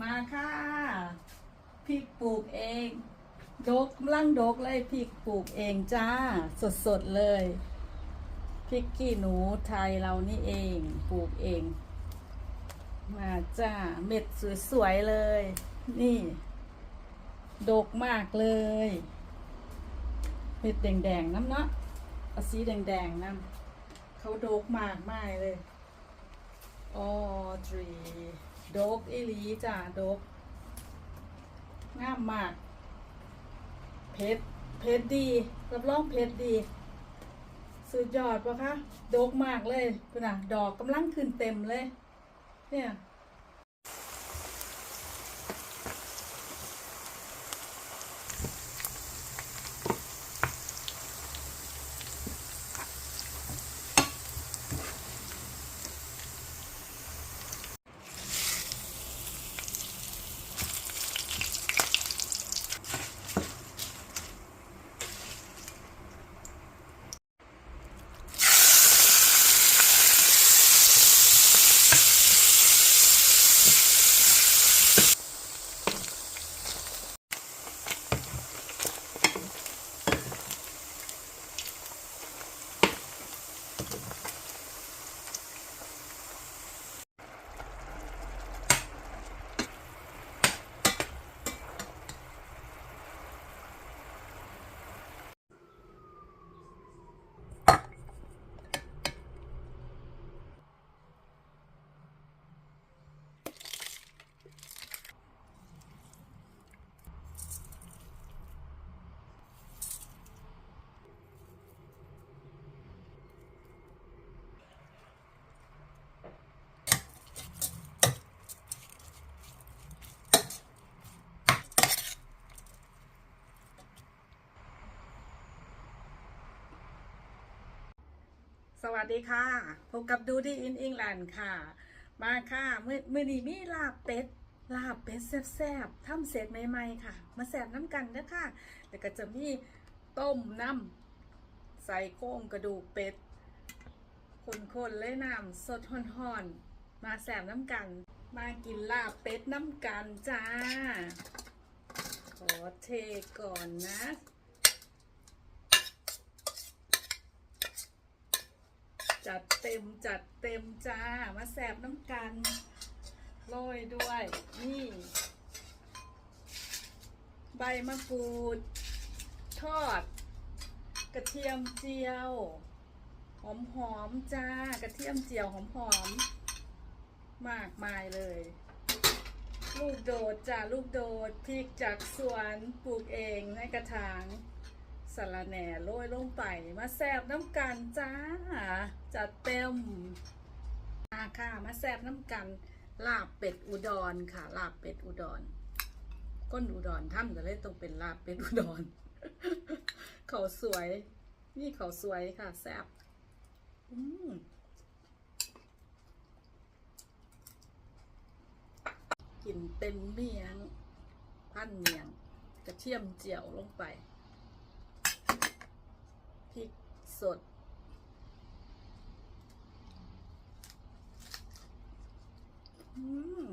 มาค่ะพริกปลูกเองดกกำลังดกเลยพริกปลูกเองจ้า สดๆเลยพริกขี้หนูไทยเรานี่เองปลูกเอง มาจ้า เม็ดสวยๆเลย นี่ ดกมากเลย เม็ดแดงๆน้ำเนาะเอาสีแดงๆน้ำเขาดกมากมากเลยออดรี ดกอีหลีจ้าดกงามมากเพชรเพชรดีรับรองเพชรดี สุดยอดปะคะดกมากเลยคุณน่ะดอกกำลังขึ้นเต็มเลย เนี่ย สวัสดีค่ะ พบกับดูดีอินอิงแลนด์ค่ะ มาค่ะมือมือนี้มีลาบเป็ด ลาบเป็ดแซ่บๆทำเสร็จใหม่ๆค่ะ มาแซ่บน้ำกันเด้อค่ะ แล้วก็จะมีต้มน้ำใส่โครงกระดูกเป็ดคนๆเลยน้ำสดห่อนๆ มาแซ่บน้ำกัน มากินลาบเป็ดน้ำกันจ้า ขอเทก่อนนะ จัดเต็มจัดเต็มจ้า มาแสบน้ำกันโรยด้วย นี่ ใบมะกรูด ทอด กระเทียมเจียว หอมหอมจ้า กระเทียมเจียวหอมหอม มากมายเลย ลูกโดดจ้าลูกโดดพริกจากสวนปลูกเองในกระถาง สาระแหน่โรยลงไปมาแซบน้ำกันจ้าจัดเต็มมาค่ะมาแซบน้ำกัน ลาบเป็ดอุดรค่ะ ลาบเป็ดอุดร ก้นอุดรท่านก็เลยต้องเป็นลาบเป็ดอุดร เขาสวย นี่เขาสวยค่ะ แซบอืมกินเต็มเมียง พันเมียงกระเทียมเจียวลงไป ริกสด อืม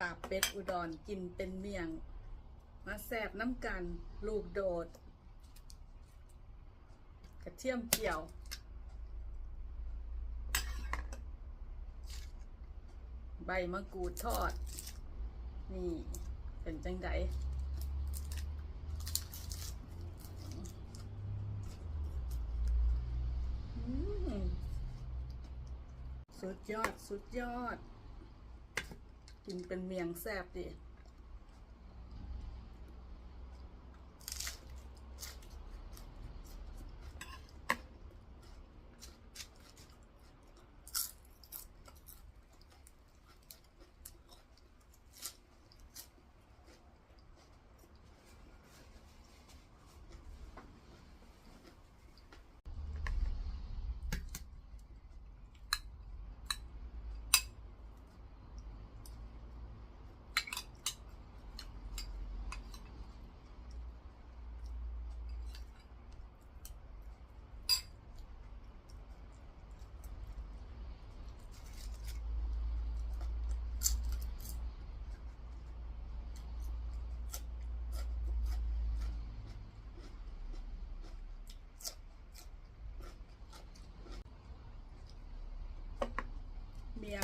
ตาบเป็ดอุดรกินเป็นเมียง มาแสบน้ำกัน ลูกโดด กระเทียมเจียว ใบมะกรูดทอด นี่ เป็นจังไดสุดยอด สุดยอด กินเป็นเมียงแซ่บดิ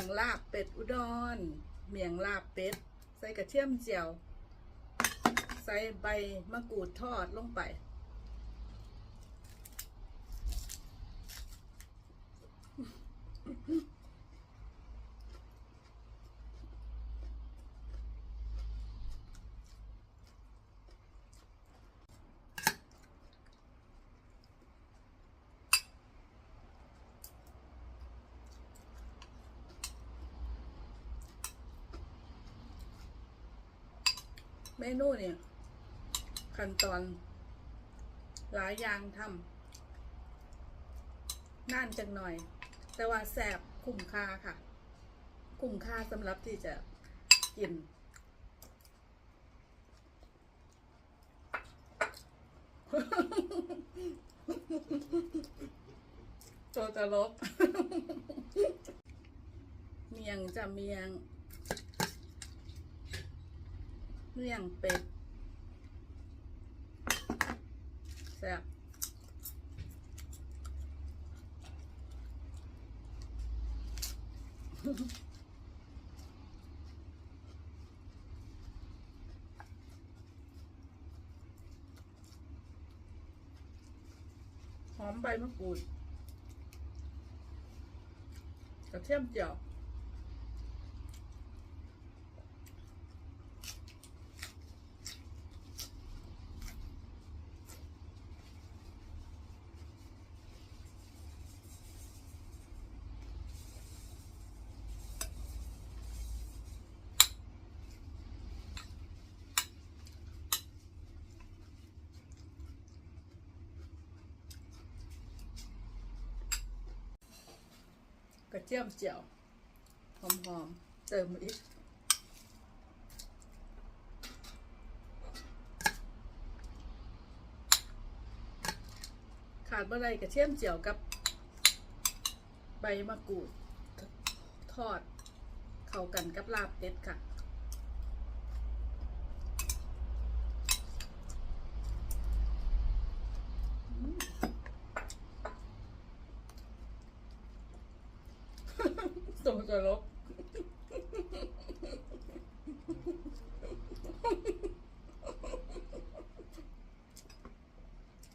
อ ลาบเป็ดอุดร เมียงลาบเป็ด ใส่กระเทียมเจียว ใส่ใบมะกรูดทอดลงไป เมนูเนี่ยขั้นตอน หลายอย่างทำน่านจังหน่อย แต่ว่าแสบคุ้มค่าค่ะ คุ้มค่าสำหรับที่จะกินตัวตลกเมียงจะเมียง เมี่ยงเป็ดแซ่บหอมใบมะกรูดกระเทียมเจียว กระเทียมเจียว หอมๆ เติมอีกขาดเมื่อไรกระเทียมเจียวกับ ใบมะกรูด ทอด เข้ากันกับลาบเป็ดค่ะ ตัวตลก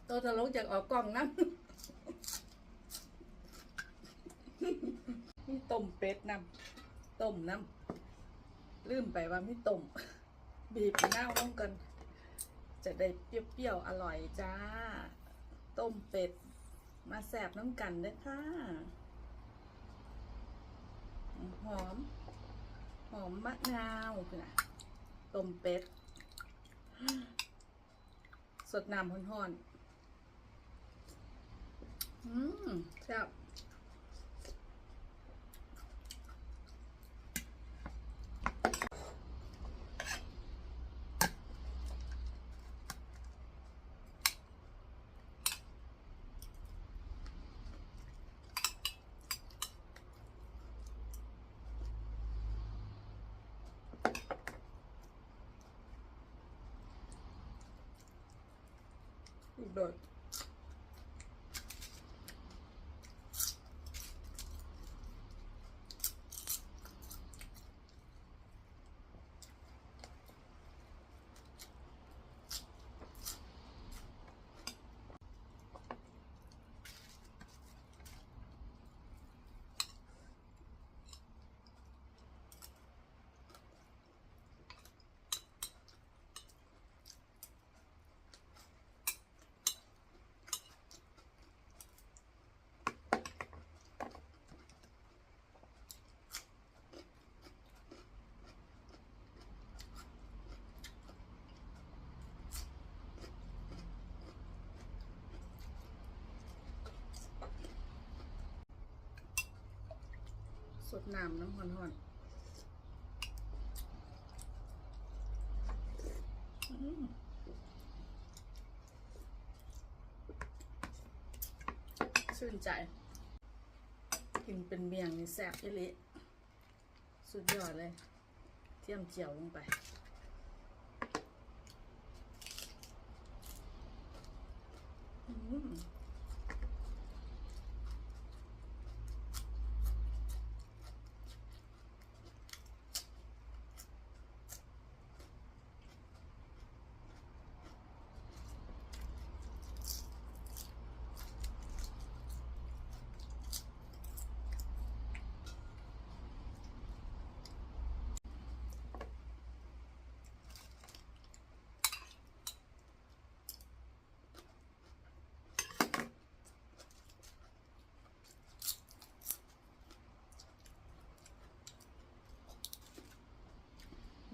ตัวตลกอยากออกกล้องนะนี่ต้มเป็ดน้ำต้มน้ำลืมไปว่าไมีต้ม บีบมะนาวลงกัน จะได้เปรี้ยวๆอร่อยจ้า ต้มเป็ด มาแสบน้ำกันด้อค่ะ หอม หอมมะนาวคือนะต้มเป็ด สดน้ำห่อนๆอืมแซ่บ ลูก ดน้ำน้ำห่อนๆชื่นใจ กินเป็นเมียงนี่แซ่บอีหลิสุดยอดเลย เทียมเจียวลงไป อืม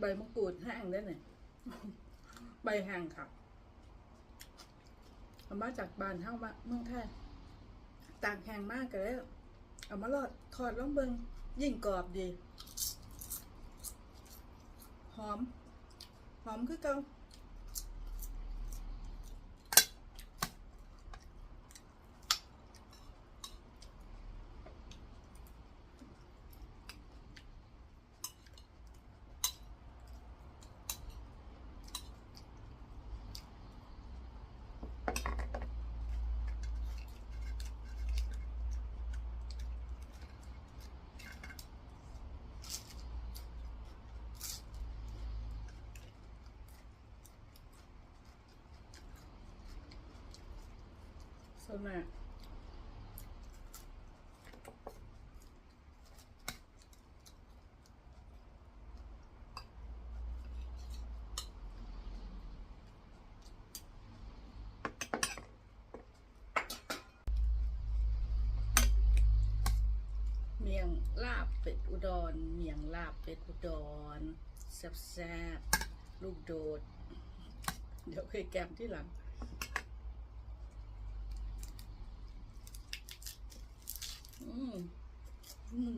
ใบมะกรูดแห้งได้เนี่ยใบแห้งค่ะเอามาจากบ้านเท่ามาเมืองไทยตากแห้งมากกันแล้วเอามาลอดทอดลองเบิงยิ่งกรอบดี หอม หอมคือเกา สวนมากเมียงลาบเป็ดอุดร เมียงลาบเป็ดอุดรแซ่บๆลูกโดด เดี๋ยวเคยแกมที่หลัง อืม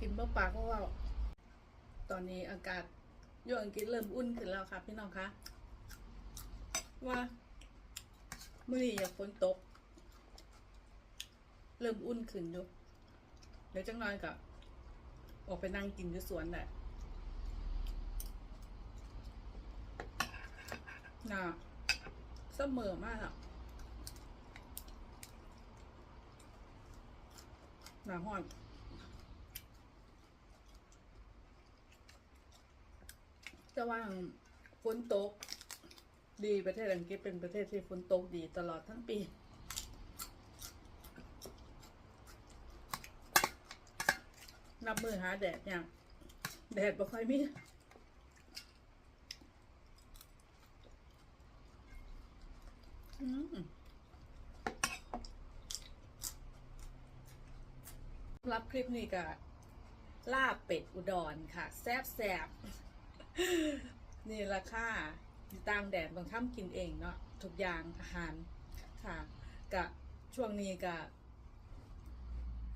กินเปปลาเพราะว่า ตอนนี้อากาศอยู่อังกฤษเริ่มอุ่นขึ้นแล้วค่ะพี่น้องคะว่ามื่อนี้อยากฝนตก เริ่มอุ่นขึ้นอยู่เดี๋ยวจังน้อยกับออกไปนั่งกินที่สวนแหละน่ะเสมอมากอะหนาห้อน จะว่าฝนตก ดีประเทศอังกฤษเป็นประเทศที่ฝนตกดีตลอดทั้งปี นับมือหาแดดอย่างแดดบ่ค่อยมีรับคลิปนี้กับลาบเป็ดอุดรค่ะ แซบแซบ นี่ละค่ะตามแดดบางท่ำกินเองเนาะทุกอย่างอาหารค่ะกะช่วงนี้กะ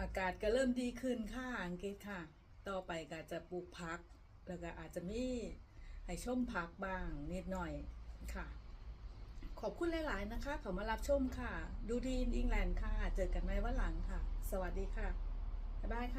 อากาศก็เริ่มดีขึ้นค่ะอังกฤษค่ะ ต่อไปก็จะปลูกพัก แล้วก็อาจจะมีให้ชมพักบ้างนิดหน่อยค่ะ ขอบคุณหลาย ๆ นะคะขามารับชมค่ะ ดูดีอิงแลนด์ค่ะ เจอกันไหมวันหลังค่ะ สวัสดีค่ะ บ๊ายบายค่ะ